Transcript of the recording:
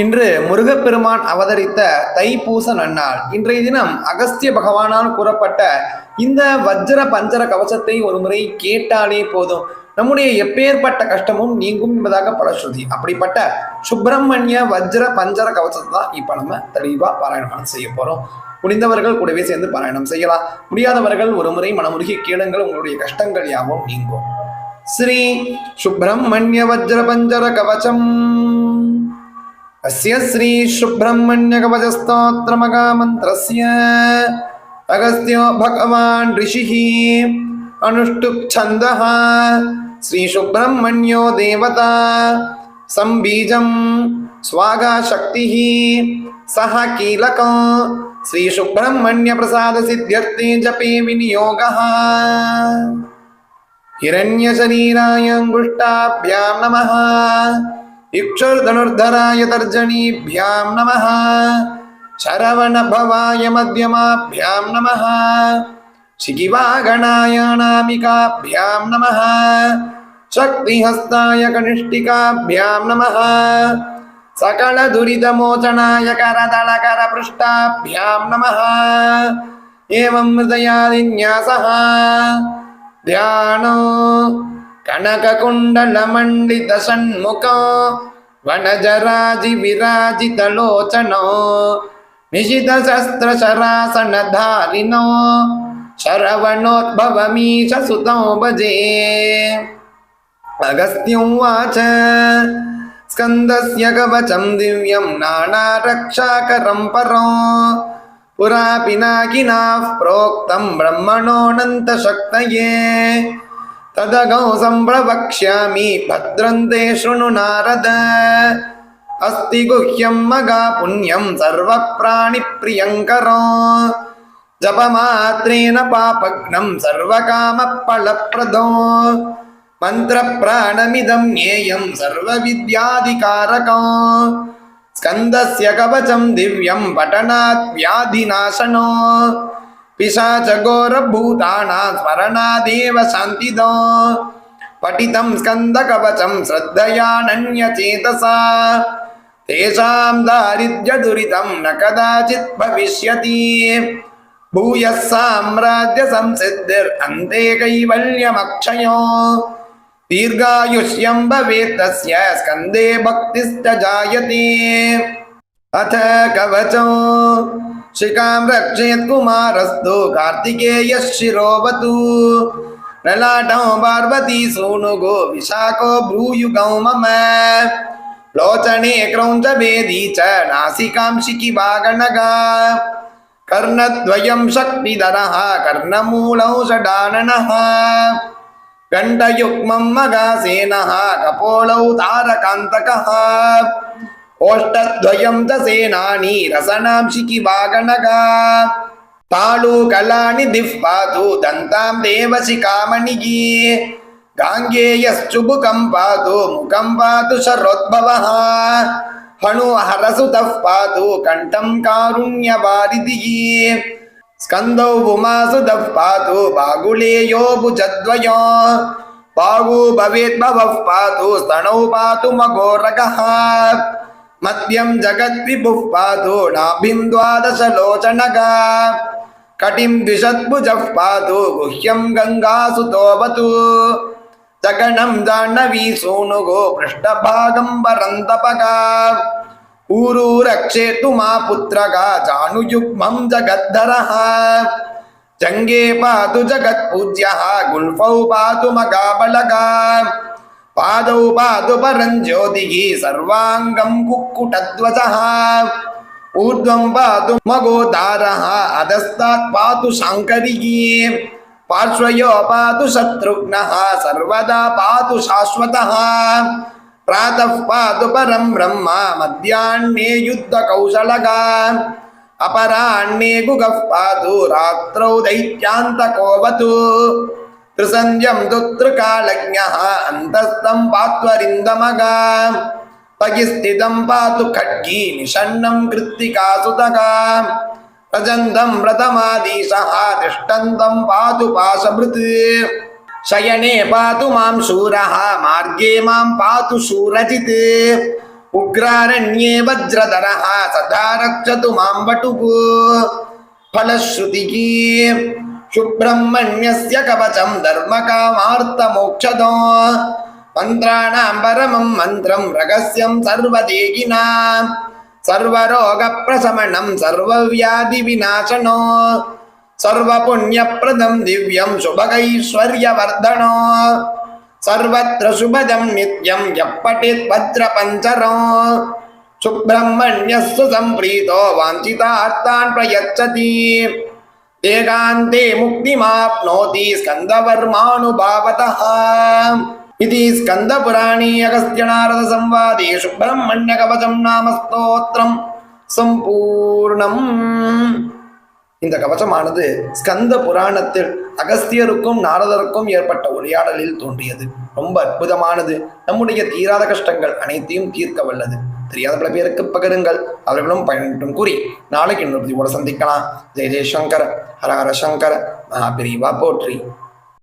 இன்று முருகப்பெருமான் அவதரித்த தைப்பூச நன்னாள். இன்றைய தினம் அகஸ்திய பகவானால் கூறப்பட்ட இந்த வஜ்ர பஞ்சர கவசத்தை ஒரு முறை கேட்டாலே போதும். நம்முடைய எப்பேற்பட்ட கஷ்டமும் நீங்கும் என்பதாக பலஸ்ருதி அப்படிப்பட்ட சுப்பிரமணிய வஜ்ர பஞ்சர கவசத்தை தான் இப்போ நம்ம தெளிவாக பாராயணம் செய்ய போகிறோம் முடிந்தவர்கள் கூடவே சேர்ந்து பாராயணம் செய்யலாம். முடியாதவர்கள் ஒரு முறை மனமுருகி கேளுங்கள். உங்களுடைய கஷ்டங்கள் யாவும் நீங்கும். ஸ்ரீ சுப்பிரமணிய வஜ்ர பஞ்சர கவசம். अस्य श्रीसुब्रह्मण्यकवचस्तोत्रमगामन्त्रस्य अगस्त्यो भगवान् ऋषिः अनुष्टुप्छन्दः श्रीसुब्रह्मण्यो देवता सम्बीजं स्वागाशक्तिः सः कीलक श्रीसुब्रह्मण्यप्रसादसिद्ध्यर्थे जपे विनियोगः। हिरण्यशरीराय अङ्गुष्टाभ्यां नमः। इक्षुर्धनुर्धराय तर्जनीभ्यां नमः। शरवणभवाय मध्यमाभ्यां नमः। शिखिवागणाय नामिकाभ्यां नमः। शक्तिहस्ताय कनिष्ठिकाभ्यां नमः। सकलदुरितमोचनाय करदलकरपृष्ठाभ्यां नमः। एवं हृदयादिन्यासः। ध्यानो कनककुण्डलमण्डितषण्मुखो वनजराजिविराजितलोचनो निशितशस्त्रशरासनधारिणो शरवणोद्भवमीश सुतो भजे अगस्त्युवाच स्कन्दस्य कवचं दिव्यं नानारक्षाकरं परो पुरा पिनाकिनाः प्रोक्तं ब्रह्मणोऽनन्तशक्तये तदगौ सम्प्रवक्ष्यामि भद्रन्ते शृणु नारद अस्ति गुह्यं मगा पुण्यं सर्वप्राणिप्रियङ्करो जपमात्रेण पापघ्नं सर्वकामफलप्रदो मन्त्रप्राणमिदं ज्ञेयं सर्वविद्याधिकारको स्कन्दस्य कवचं दिव्यं पठनात् व्याधिनाशनो पिशाचघोरभूतानां स्मरणादेव शान्तिदो पठितं स्कन्दकवचं श्रद्धयानन्यचेतसा तेषां दारिद्र्यदुरितं न कदाचित् भविष्यति भूयः साम्राज्यसंसिद्धिरन्ते कैवल्यमक्षयो दीर्घायुष्यं भवेत् तस्य स्कन्दे भक्तिश्च जायते अथ कवचो शिखां रक्षेत् कुमारस्तु कार्तिकेयः शिरोवतु ललाटो पार्वती सूनुगो विशाखो भ्रूयुगौ मम। लोचने क्रौञ्चभेदी च नासिकां शिखिवागणगा कर्णद्वयं शक्तिधरः, कर्णमूलौ षडाननः कण्ठयुग्मं मगासेनः, कपोलौ तारकान्तकः। ओष्ठद्वयं च सेनानी रसनां शिखिवागणगा तालुकलानि दिःपातु दन्तां गाङ्गेयश्चुबुकं पातु, मुखं पातु शरोद्भवः। हनुहरसुतः पातु कण्ठं कारुण्यवारिधिः। स्कन्दौ उमासुतः पातु बाहुलेयो भुजद्वयो। भवेद्भवः पातु, स्तनौ पातु मघोरगः। मध्यं जगद्विभुः पातु नाभिं द्वादशलोचनगा। कटिं द्विषद्भुजः पातु गुह्यं गङ्गासुतोऽवतु जगणं जाह्नवी सूनुगो पृष्ठभागं वरन्तपगा रक्षेतु मा पुत्रगा जगद्धरः। जङ्गे पातु जगत्पूज्यः, गुल्फौ पातु मगाबलगा। पादौ पातु परञ्ज्योतिः सर्वाङ्गं कुक्कुटध्वजः ऊर्ध्वं पातु मगोदारः अधस्तात् पातु शाङ्करिः पार्श्वयो पातु शत्रुघ्नः सर्वदा पातु शाश्वतः प्रातः पातु परं ब्रह्म मध्याह्ने युद्धकौशलगा अपराह्णे गुगः पातु रात्रौ दैत्यान्तकोऽवतु त्रिसन्ध्यं दुत्रिकालज्ञः अन्तस्थं पात्वरिन्दमगा पगिस्थितं पातु खड्गी निषण्णं कृत्तिकासुतगा रजन्तं व्रतमादीशः तिष्ठन्तं पातु पाशभृत् शयने पातु मां शूरः मार्गे मां पातु शूरजित् उग्रारण्ये वज्रधरः सदा रक्षतु मां वटुः फलश्रुतिः சுப்பிரமணியஸ்ய கவச்சம் தர்ம காமார்த்த மோட்சதோ மந்திராணாம் பரமம் மந்திரம் ரகசியம் சர்வதேகினாம் சர்வரோக பிரசமணம் சர்வவியாதி விநாசனோ சர்வபுண்ணியப்பிரதம் திவ்யம் சுபகைஸ்வர்யவர்தனோ சர்வத்திர சுபதம் நித்யம் எப்பட்டித் பத்ர பஞ்சரோ சுப்பிரமணியஸ்து சம்பிரீதோ வாஞ்சிதார்த்தான் பிரயச்சதி एकान्ते मुक्तिमाप्नोति स्कन्दवर्मानुभावतः इति स्कन्दपुराणे अगस्त्यनारदसंवादे सुब्रह्मण्यकवचं नाम स्तोत्रं சம்பூர்ணம் இந்த கவசமானது ஸ்கந்த புராணத்தில் அகஸ்தியருக்கும் நாரதருக்கும் ஏற்பட்ட உரையாடலில் தோன்றியது ரொம்ப அற்புதமானது நம்முடைய தீராத கஷ்டங்கள் அனைத்தையும் தீர்க்க வல்லது தெரியாத பல பேருக்கு பகிருங்கள். அவர்களும் பயன்பட்டும் கூறி நாளைக்கு இன்னொரு பதிவோட சந்திக்கலாம். ஜெய ஜெயசங்கர ஹர ஹர சங்கர் மகாபிரிவா போற்றி.